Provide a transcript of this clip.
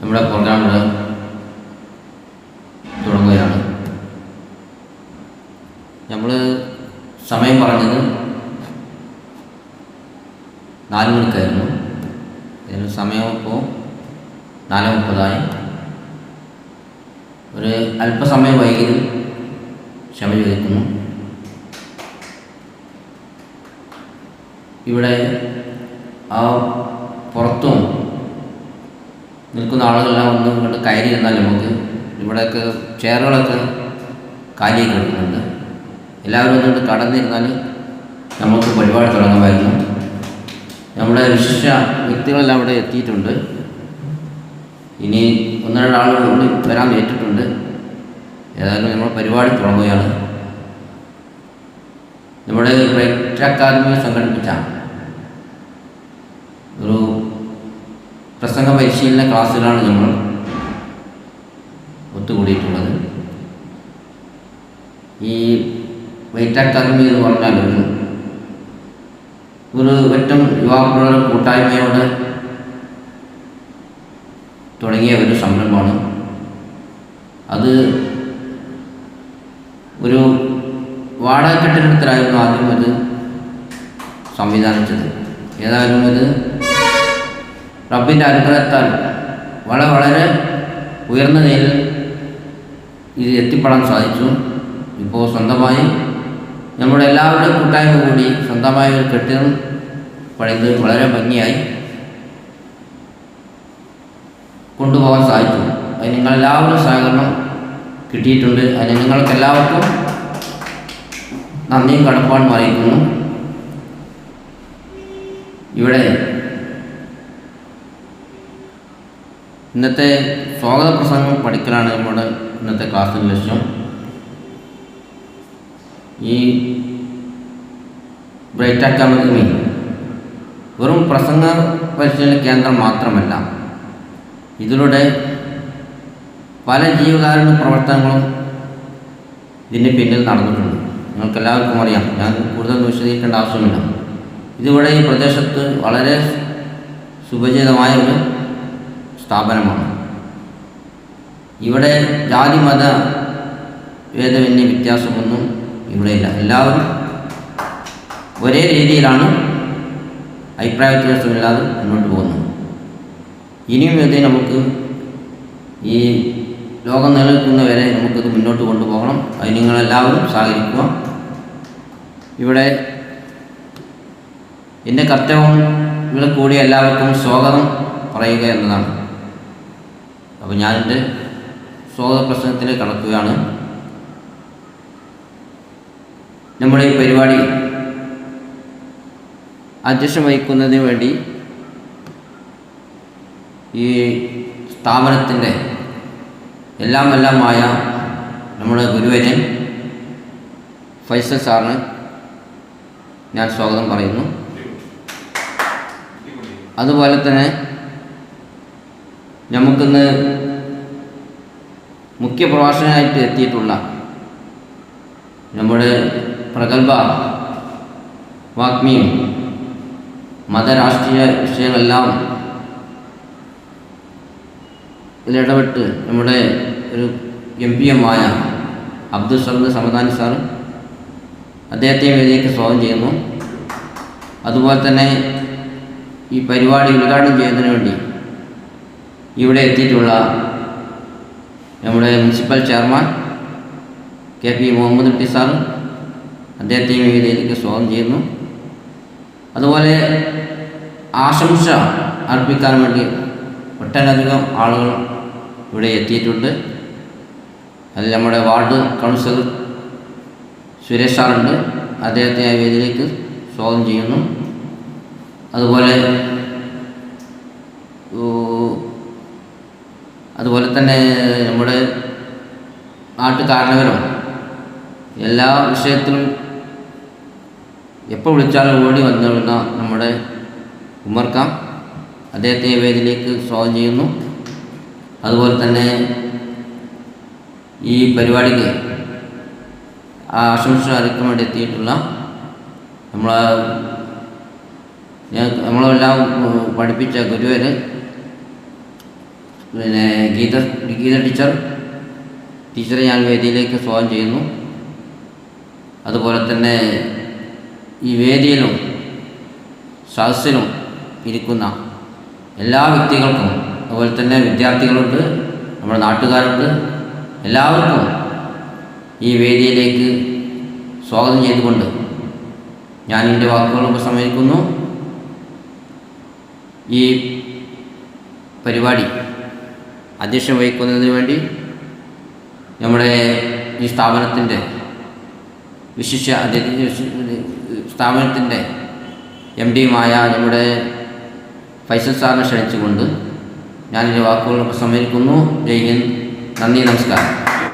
നമ്മുടെ പ്രോഗ്രാമിൽ തുടങ്ങുകയാണ്. നമ്മൾ സമയം പറഞ്ഞത് നാല് മണിക്കായിരുന്നു. ഇതിന് സമയം ഇപ്പോൾ നാല് മുപ്പതായി. ഒരു അല്പസമയം വൈകിയത് ക്ഷമ ചോദിക്കുന്നു. ഇവിടെ ആ നിൽക്കുന്ന ആളുകളെല്ലാം ഒന്ന് ഇങ്ങോട്ട് കയറി എന്നാൽ നമുക്ക് ഇവിടെയൊക്കെ ചെയറുകളൊക്കെ കാലിയായി കിടക്കുന്നുണ്ട്. എല്ലാവരും ഒന്നുകൊണ്ട് കടന്നിരുന്നാൽ നമുക്ക് പരിപാടി തുടങ്ങുമായിരുന്നു. നമ്മുടെ വിശിഷ്ട വ്യക്തികളെല്ലാം അവിടെ എത്തിയിട്ടുണ്ട്. ഇനി ഒന്ന് രണ്ട് ആളുകൾ കൂടി വരാൻ ഏറ്റിട്ടുണ്ട്. ഏതായാലും നമ്മൾ പരിപാടി തുടങ്ങുകയാണ്. നമ്മുടെ ബ്രൈറ്റ് അക്കാദമി സംഘടിപ്പിച്ച ഒരു പ്രസംഗ പരിശീലന ക്ലാസ്സിലാണ് നമ്മൾ ഒത്തുകൂടിയിട്ടുള്ളത്. ഈ വൈറ്റ് അക്കാദമി എന്ന് പറഞ്ഞാൽ ഒരു ഒരു ഒറ്റം യുവാക്കളുടെ കൂട്ടായ്മയോട് തുടങ്ങിയ ഒരു സംരംഭമാണ്. അത് ഒരു വാടക കെട്ടിടത്തിലായിരുന്നു ആദ്യം അത് സംവിധാനിച്ചത്. ഏതായാലും ഇത് റബ്ബിന്റെ അനുഗ്രഹത്താൽ വളരെ വളരെ ഉയർന്ന നിലയിൽ ഇത് എത്തിപ്പെടാൻ സാധിച്ചു. ഇപ്പോൾ സ്വന്തമായി നമ്മുടെ എല്ലാവരുടെയും കൂട്ടായ്മ കൂടി സ്വന്തമായി ഒരു കെട്ടിടം പണിത് വളരെ ഭംഗിയായി കൊണ്ടുപോകാൻ സാധിച്ചു. അതിന് നിങ്ങളെല്ലാവരും സഹകരണം കിട്ടിയിട്ടുണ്ട്. അതിന് നിങ്ങൾക്ക് എല്ലാവർക്കും നന്ദിയും കടപ്പാടും അറിയിക്കുന്നു. ഇവിടെ ഇന്നത്തെ സ്വാഗത പ്രസംഗം പഠിക്കലാണ് നമ്മുടെ ഇന്നത്തെ ക്ലാസ്സിന്റെ ലക്ഷ്യം. ഈ ബ്രൈറ്റ് അക്കാദമി വെറും പ്രസംഗ പരിശീലന കേന്ദ്രം മാത്രമല്ല ഇതിലൂടെ പല ജീവകാരുണ്യ പ്രവർത്തനങ്ങളും ഇതിന്റെ പിന്നിൽ നടന്നിട്ടുണ്ട്. നിങ്ങൾക്ക് എല്ലാവർക്കും അറിയാം ഞാൻ കൂടുതൽ വിശദീകരിക്കേണ്ട ആവശ്യമില്ല. ഇതിവിടെ ഈ പ്രദേശത്ത് വളരെ സുപരിചിതമായ ഒരു സ്ഥാപനമാണ്. ഇവിടെ ജാതി മത ഭേദമന്യ വ്യത്യാസമൊന്നും ഇവിടെയില്ല. എല്ലാവരും ഒരേ രീതിയിലാണ് അഭിപ്രായ വ്യത്യാസമില്ലാതെ മുന്നോട്ട് പോകുന്നത്. ഇനിയും ഇത് നമുക്ക് ഈ ലോകം നിലനിൽക്കുന്നവരെ നമുക്കിത് മുന്നോട്ട് കൊണ്ടുപോകണം. അത് നിങ്ങളെല്ലാവരും സഹകരിക്കുക. ഇവിടെ എന്റെ കർത്തവ്യം ഇവിടെ കൂടി എല്ലാവർക്കും സ്വാഗതം പറയുക എന്നതാണ്. അപ്പോൾ ഞാനെന്റെ സ്വാഗത പ്രസംഗത്തിൽ കടക്കുകയാണ്. നമ്മുടെ ഈ പരിപാടി അധ്യക്ഷം വഹിക്കുന്നതിന് വേണ്ടി ഈ സ്ഥാപനത്തിന്റെ എല്ലാം എല്ലാമായ നമ്മുടെ ഗുരുവരൻ ഫൈസൽ സാറിന് ഞാൻ സ്വാഗതം പറയുന്നു. അതുപോലെ തന്നെ നമുക്കിന്ന് മുഖ്യ പ്രഭാഷകനായിട്ട് എത്തിയിട്ടുള്ള നമ്മുടെ പ്രഗത്ഭ വാഗ്മിയും മതരാഷ്ട്രീയ വിഷയങ്ങളെല്ലാം ഇതിലിടപെട്ട് നമ്മുടെ ഒരു എം പി എമ്മായ അബ്ദുൽ സമദ് സമദാനി സാർ അദ്ദേഹത്തെ വേദിയിലേക്ക് സ്വാഗതം ചെയ്യുന്നു. അതുപോലെ തന്നെ ഈ പരിപാടി ഉദ്ഘാടനം ചെയ്യുന്നതിന് വേണ്ടി ഇവിടെ എത്തിയിട്ടുള്ള നമ്മുടെ municipal chairman K P Muhammad Kutty sir അദ്ദേഹത്തെയും ഈ സ്വാഗതം ചെയ്യുന്നു. അതുപോലെ ആശംസ അർപ്പിക്കാൻ വേണ്ടി ഒട്ടനധികം ആളുകൾ ഇവിടെ എത്തിയിട്ടുണ്ട്. അതിൽ നമ്മുടെ വാർഡ് കൗൺസിലർ സുരേഷ് സാറുണ്ട്. അദ്ദേഹത്തെ ആ വേദിയിലേക്ക് സ്വാഗതം ചെയ്യുന്നു. അതുപോലെ അതുപോലെ തന്നെ നമ്മുടെ നാട്ടുകാരണവരും എല്ലാ വിഷയത്തിലും എപ്പോൾ വിളിച്ചാലും ഓടി വന്നിരുന്ന നമ്മുടെ ഉമർക്കാം അദ്ദേഹത്തെ വേദിയിലേക്ക് സ്വാഗതം ചെയ്യുന്നു. അതുപോലെ തന്നെ ഈ പരിപാടിക്ക് ആശംസ അറിയിക്കാൻ വേണ്ടി എത്തിയിട്ടുള്ള നമ്മളെ നമ്മളെല്ലാം പഠിപ്പിച്ച ഗുരുവര് പിന്നെ ഗീത ഗീത ടീച്ചർ ടീച്ചറെ ഞാൻ വേദിയിലേക്ക് സ്വാഗതം ചെയ്യുന്നു. അതുപോലെ തന്നെ ഈ വേദിയിലും സദസ്സിലും ഇരിക്കുന്ന എല്ലാ വ്യക്തികൾക്കും അതുപോലെ തന്നെ വിദ്യാർത്ഥികളുണ്ട് നമ്മുടെ നാട്ടുകാരുണ്ട് എല്ലാവർക്കും ഈ വേദിയിലേക്ക് സ്വാഗതം ചെയ്തുകൊണ്ട് ഞാൻ എന്റെ വാക്കുകൾ ഉപസംഹരിക്കുന്നു ഈ പരിപാടി അധ്യക്ഷം വഹിക്കുന്നതിന് വേണ്ടി നമ്മുടെ ഈ സ്ഥാപനത്തിന്റെ വിശിഷ്യ സ്ഥാപനത്തിന്റെ എം ഡിയുമായ നമ്മുടെ ഫൈസൽ സാറിനെ ക്ഷണിച്ചുകൊണ്ട് ഞാൻ എന്റെ വാക്കുകൾ ഉപസംഹരിക്കുന്നു ജയ് നന്ദി നമസ്കാരം.